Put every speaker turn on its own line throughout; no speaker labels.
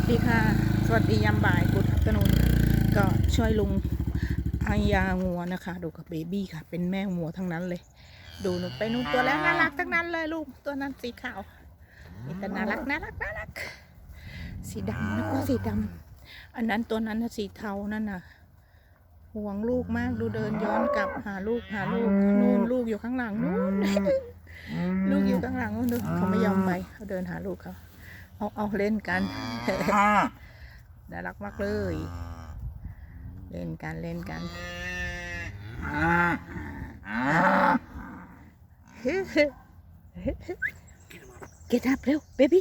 สดีค่ะ สวัสดียามบ่ายกุดอัตนุนก็ช่วยลุงอายางัวนะคะ ดูกับเบบี้ค่ะ เป็นแม่งัวทั้งนั้นเลย ดูหนูไปนู่นตัวแล้วน่ารักทั้งนั้นเลยลูกตัวนั้นสีขาวนี่แต่น่ารักน่ารักน่ารัก สีดำแล้วก็สีดำอันนั้นตัวนั้นน่ะสีเทานั่นน่ะห่วงลูกมากดูเดินย้อนกลับหาลูกหาลูกนู่นลูกอยู่ข้างหลังนู่นลูกอยู่ข้างหลังนู่นดูเขาไม่ยอมไปเขาเดินหาลูกเขา เอาเอาเล่นกัน น่ารักมากเลย เล่นกันเล่นกัน Get up เร็ว baby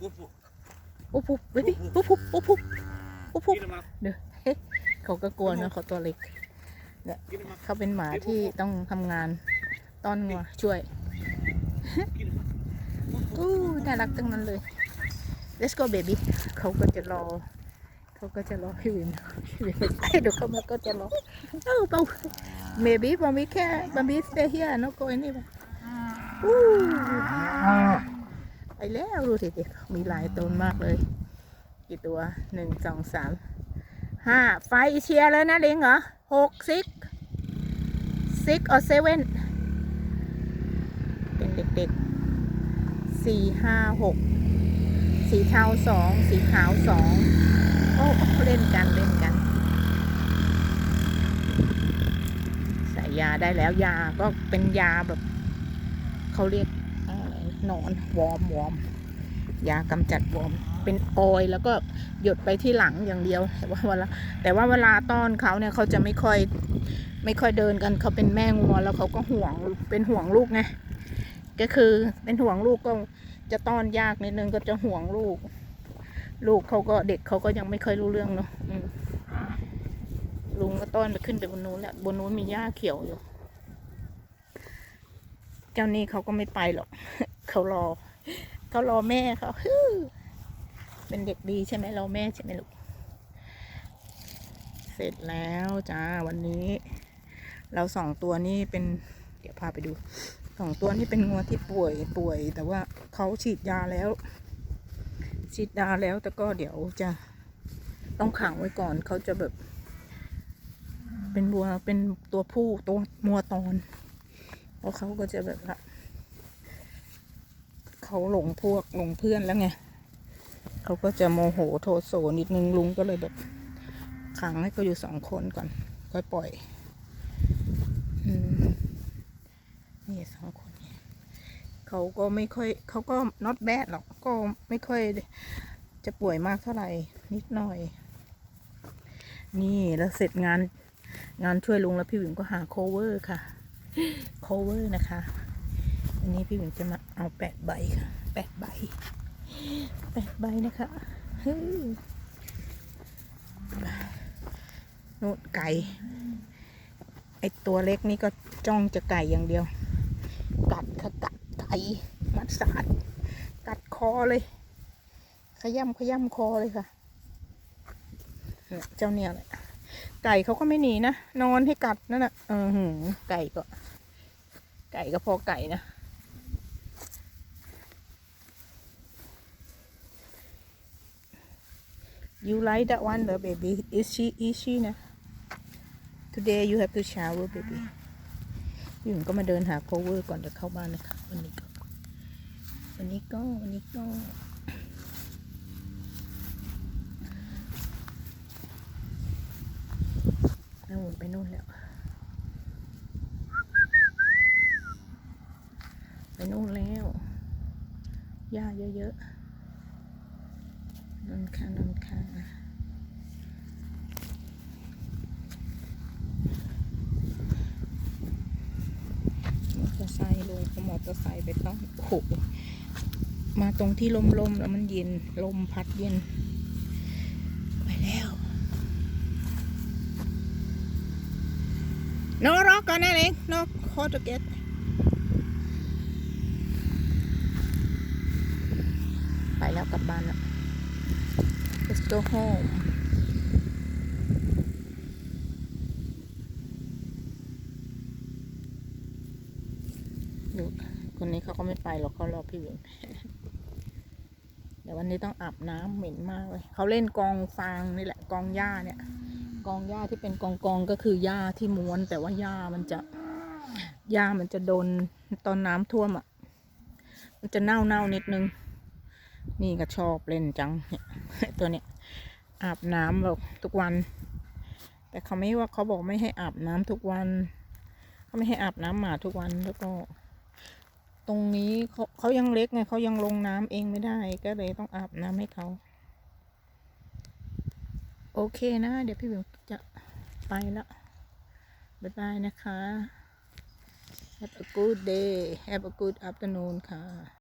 ปุ๊บปุ๊บ baby ปุ๊บปุ๊บปุ๊บปุ๊บปุ๊บปุ๊บเดี๋ยวเฮ้เขาก็กลัวนะเขาตัวเล็กเนี่ยเขาเป็นหมาที่ต้องทำงานต้อนงัวช่วยอู้ น่ารักจังนั้นเลย let's go baby เขาก็จะรอ เขาก็จะรอพี่วินพี่วินไม่ไปเดี๋ยวเขามาก็จะรอเออเปล่า maybe บางทีแค่บางที stay here no go anywhere อู้ไปแล้วดูสิเด็กมีหลายตัวมากเลย กี่ตัวหนึ่งสองสามห้าไฟเชียร์เลยนะเลิงเหรอหกซิกซิก or seven เป็นเด็กๆ สี่ห้าหกสีเทาสองสีขาวสองโอ้เล่นกันเล่นกัน ใส่ยาได้แล้วยาก็เป็นยาแบบเขาเรียกอนอนวอมวอมยากำจัดวอมเป็นออยแล้วก็หยดไปที่หลังอย่างเดียว แต่ว่าเวลาแต่ว่าเวลาต้อนเขาเนี่ยเขาจะไม่ค่อยไม่ค่อยเดินกันเขาเป็นแม่งัวแล้วเขาก็ห่วงเป็นห่วงลูกไง ก็คือเป็นห่วงลูกก็จะต้อนยากนิดนึงก็จะห่วงลูก ลูกเขาก็เด็กเขาก็ยังไม่ค่อยรู้เรื่องเนาะอืมลุงก็ต้อนไปขึ้นไปบนนู้นแหละบนนู้นมีหญ้าเขียวอยู่ เจ้านี่เขาก็ไม่ไปหรอกเขารอเขารอแม่เขาฮึ่มเป็นเด็กดีใช่ไหมรอแม่ใช่ไหมลูกเสร็จแล้วจ้าวันนี้ เราสองตัวนี้เป็น เดี๋ยวพาไปดู สองตัวนี้เป็นงัวที่ป่วยป่วย แต่ว่าเขาฉีดยาแล้ว ฉีดยาแล้วแต่ก็เดี๋ยวจะต้องขังไว้ก่อนเขาจะแบบ เป็นบัวเป็นตัวผู้ตัวมัวตอนเพราะเขาก็จะแบบละเขาหลงพวกหลงเพื่อนแล้วไงเขาก็จะโมโหโทโสนิดนึงลุงก็เลยแบบขังให้เขาอยู่สองคนก่อนค่อยปล่อย อืม นี่สองคนเขาก็ไม่ค่อยเขาก็ not bad หรอกก็ไม่ค่อยจะป่วยมากเท่าไหร่ นิดหน่อย นี่แล้วเสร็จงานงานช่วยลุงแล้วพี่หวิมก็หา cover ค่ะ cover นะคะ อันนี้พี่หวิมจะมาเอาแปดใบค่ะแปดใบแปดใบนะคะเฮ้ยนู่นไก่ ไอตัวเล็กนี่ก็จ้องจะไก่อย่างเดียว กัดค่ะกัดไก่มัดสาดกัดคอเลย ขย่ำขย่ำคอเลยค่ะเนี่ยเจ้าเนี่ยแหละไก่เขาก็ไม่หนีนะนอนให้กัดนั่นนะเออหือไก่ก็ ไก่ก็พอไก่นะ You like that one, the baby? Is she? Is she นะ Today you have to shower, baby. พี่หญิงก็มาเดินหา cover ก่อนจะเข้าบ้านนะคะ วันนี้ก็วันนี้ก็วันนี้ก็นู่นไปนู่นแล้ว ไปนู่นแล้วหญ้าเยอะๆนนค่ะนนค่ะมอเตอร์ไซค์ลงก็มอเตอร์ ไปต้องโอ้โหมาตรงที่ลมๆแล้วมันเย็นลมพัดเย็น ไปแล้ว No rock on anything. No hard to get. ไปแล้วกลับบ้านแล้ว Let's go home ดูคนนี้ เขาก็ไม่ไปหรอกเขารอพี่วิงเดี๋ยววันนี้ต้องอาบน้ำเหม็นมากเลยเขาเล่นกองฟางนี่แหละ กองหญ้าเนี่ย กองหญ้าที่เป็นกองกองก็คือหญ้าที่ม้วน แต่ว่าหญ้ามันจะหญ้ามันจะโดนตอนน้ำท่วมอะ มันจะเน่าเน่านิดนึง นี่ก็ชอบเล่นจังเนี่ยตัวเนี้ยอาบน้ำแบบทุกวัน แต่เขาไม่ว่าเขาบอกไม่ให้อาบน้ำทุกวันเขาไม่ให้อาบน้ำหมาทุกวันแล้วก็ ตรงนี้เขาเขายังเล็กไงเขายังลงน้ำเองไม่ได้ก็เลยต้องอาบน้ำให้เขา โอเคนะ เดี๋ยวพี่บิวจะไปแล้วบ๊ายบายนะคะ Have a good day Have a good afternoon ค่ะ